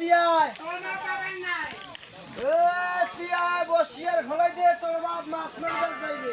এ তিয়াই বসিয়ার খোলাই দিয়ে তোর বাপ মাছ মারবার যাইবে।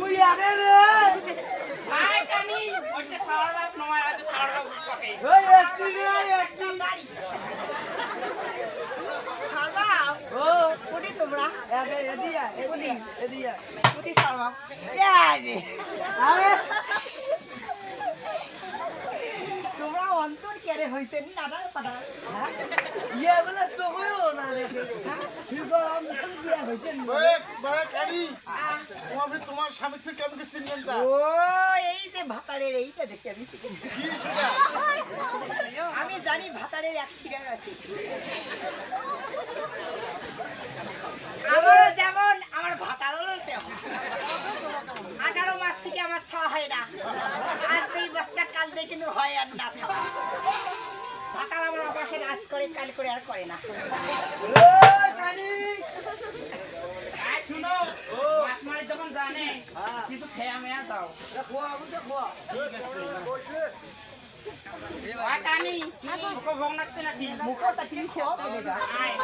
মুই আগে রে। ওই কানি। ওইটা ছড়বা নয় আছে ছড়বা পাকে ওই একটি রে একটি। ছড়বা? ও কোটি তোমরা। এদে এদিয়া এদিয়া কোটি কুটে ছড়বা। এই আরে। তোমরা অন্তর কেড়ে হইছে নাডার পাডার ইয়ে বলে সময়ও না দেখে ফিরবা আমি দিয়া হইছে তোমার স্বামী ফির কেমন কি চিনলেন তা? ও এই যে ভাতারের এইটা আমি কি সেটা? আমি জানি ভাতারের এক শিরার আছে। আমারও যেমন আমার ভাতারেরও তেমন। আঠারো মাস থেকে আমার খাওয়া হয় না। বস্তা কাল কিন্তু হয় আর না ভাতার আমার অপারেশন আজ করে কাল করে আর করে না। শুনো মাছ যখন জানে কিছু খেয়া মেয়া দাও। খোয়া খোয়া কানি মুখ ভোগ নাকছে নাকি? মুখ তা কি আয়।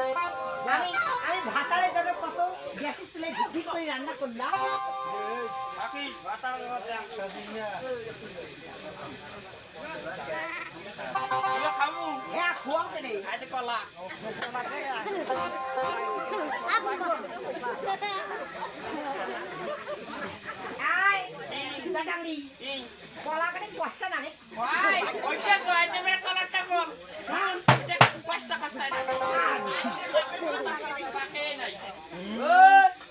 আমি জন্য কত গ্যাসের চুলায় করে রান্না করলাম। ভাতার হ্যাঁ খোয়াতে নেই? আজ কলা দাদাঙ্গি কলা কষ্ট না রে? হ্যাঁ। এটা কষ্ট কষ্ট না পাকে নাই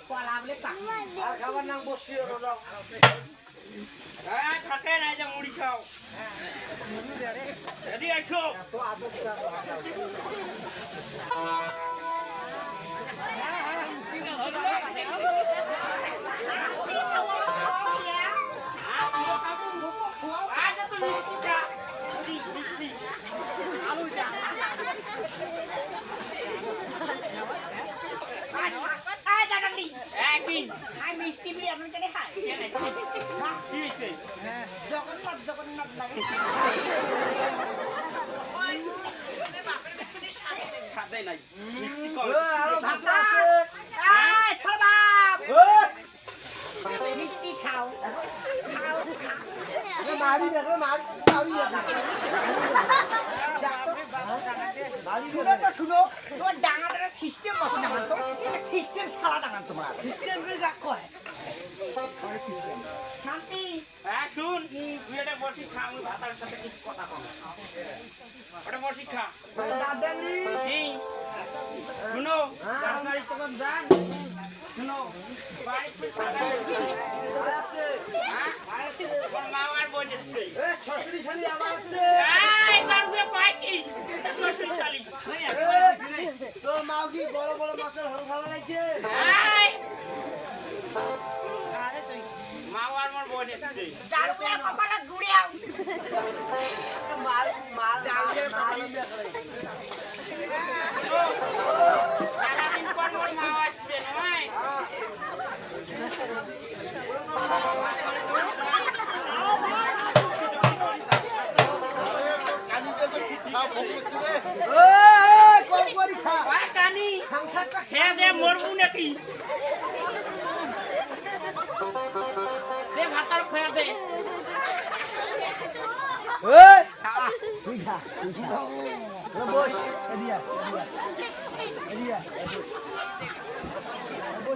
কলা বলে পাখি আর খাবার নাম বসিও দাও হ্যাঁ থাকে না যে মুড়ি খাও রেডি আছো আজ তো মিষ্টিটা মিষ্টি আয় দাদাঙ্গি একদিন আয় মিষ্টি বিড়ি আপনি কেন খায়? জগন্নাথ জগন্নাথ লাগে। সাথে নাই মিষ্টি ও, আরও ভাত আছে। আয় মিষ্টি খাও। খাও খাও। মারি দেখো মারি মারি। শুনো তো শুনো। তোমার ডাঙাদের সিস্টেম কত ডাঙান তো? সিস্টেম ছাড়া ডাঙান তোমার। সিস্টেম কয়। শান্তি। হ্যাঁ শুন। তুই এটা বসি খা আমি ভাতার সাথে কিছু কথা কম ওটা বসি খা। শুনো আপনার তখন যান শুনো। শ্বশুরি শালি আমার আছে শ্বশুর শালি তোর মাও কি বড় বড় মাছের হল খাওয়া লাগছে এই মরবু নাকি দে ভাতার খয়া দে তুই খা তুই খা বস এদিয়া এদিয়া এদিয়া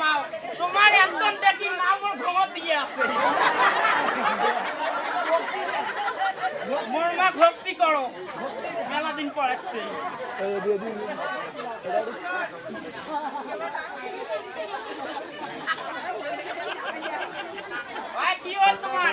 মা তোমার একদম দেখি মা দিয়ে আছে। মোর মা ভক্তি করো। মেলা দিন পর আসছে। কি হল তোমার?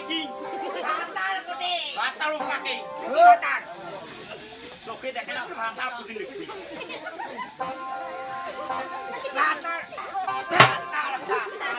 কি ভাতার পুঁতি ভাত আলু পাকে কি ভাতার চোখে দেখে না ভাত আলু লিখছি ভাতার ভাতার ভাতা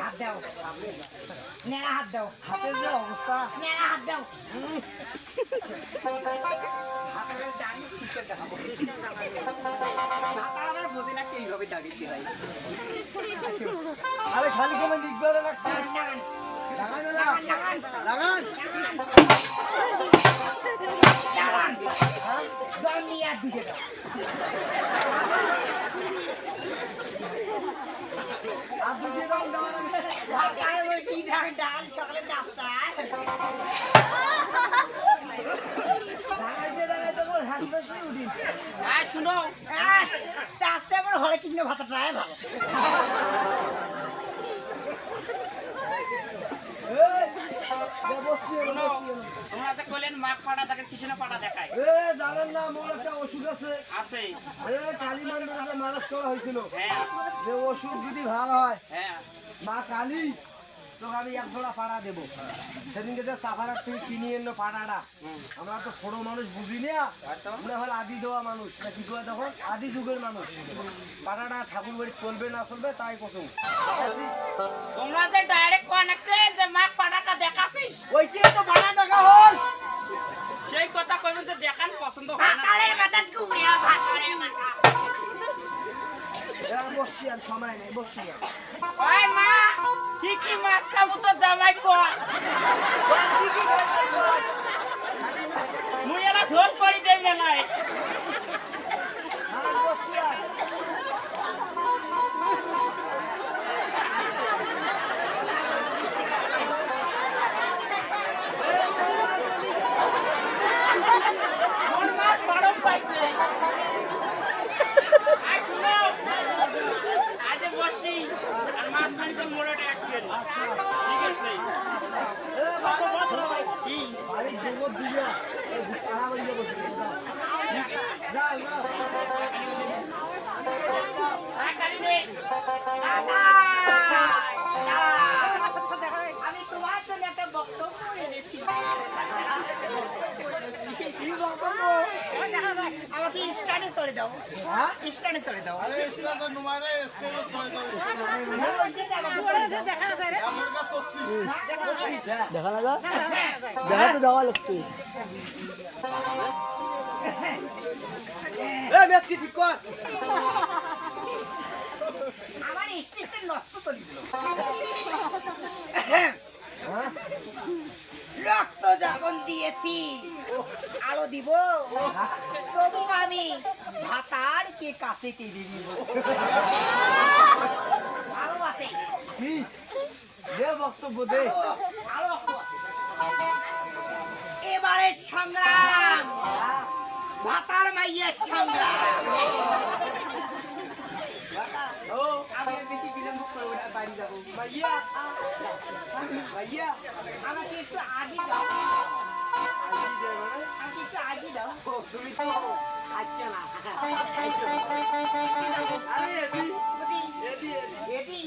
হাত দাও নেড়া হাত দাও হাতের যে অবস্থা নেড়া হাত দাও আরে খালি কেমন লিখবে লাগান নাগান লাগান নাগান দম নিয়ে আর দিকে দাও আর দুটি রং দেওয়া ভাতার ওই কি ডাল ডাল সকালে নাস্তা শুনো আহ, তার আমার হরে কৃষ্ণ ভাতাটাই ভালো এই, এ বসছি এ শুনো বসছি এ। তোমরা যে কইলেন পিছনে পাটা দেখায়। এ জানেন না আমার একটা ওষুধ আছে। আছে। এ কালী মন্দিরে মানুষ করা হয়েছিল হ্যাঁ। যে ওষুধ যদি ভালো হয় হ্যাঁ। মা কালী তোকে আমি এক জোড়া পাড়া দেবো। সেদিনকে যে সাফারার থেকে কিনে এলো পাড়াটা আমরা তো ছোট মানুষ বুঝি না। মনে হল আদি দেওয়া মানুষ না কি করে তখন আদি যুগের মানুষ। পাড়াটা ঠাকুর বাড়ি চলবে না চলবে তাই কসম। তোমরা যে ডাইরেক্ট কনেক্টে যে মাঠ পাটাটা দেখাছিস? ওইটাই তো পাড়া দেখা হল। সেই কথা কইবেন যে দেখান পছন্দ হয় না। ভাতারের মাথা ঘুরিয়া ভাতারের মাথা এ, বসছি আর সময় নেই বসছি মা কি কি মাছ খাব তো জামাই কর মুই এলা ধর করি দেবে নাই। আমি তোমার জন্য একটা বক্তব্য এনেছি। কি বক্তব্য আমাকে স্টানে চলে দাও। হ্যাঁ? স্টানে চলে দাও। দেখা না দেখা তো দেওয়া ঠিক কর আমার স্টেজটা নষ্ট চলে দিল। রক্ত যখন দিয়েছি। আলো দিব? তবু আমি ভাতার কে কাছে টেনে দিব ভালো আছে। দে বক্তব্য দে। এবারের সংগ্রাম। ভাতার মাইয়ের সংগ্রাম। আমি আর বেশি বিলম্ব করব না বাড়ি যাব। ভাইয়া ভাইয়া আমাকে একটু আগে দাও। আমাকে একটু আগে দাও। তুমি তো আচ্ছা না। আরে এদি। এদি এদি। এদি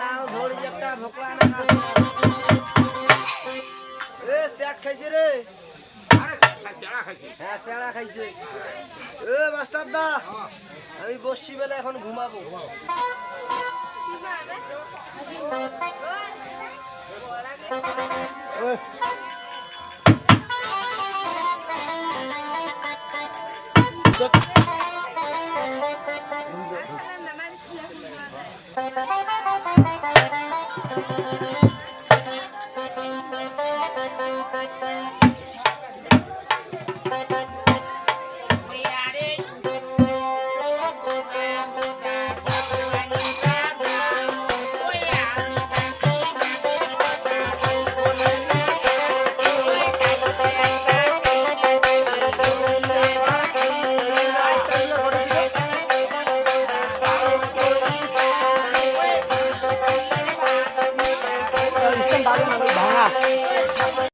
নাও ধরি একটা ভোকলা না এ স্যাট খাইছে রে। হ্যাঁ খাইছে। এ মাস্টার দা আমি বসছি বেলা এখন ঘুমাবো। Thank.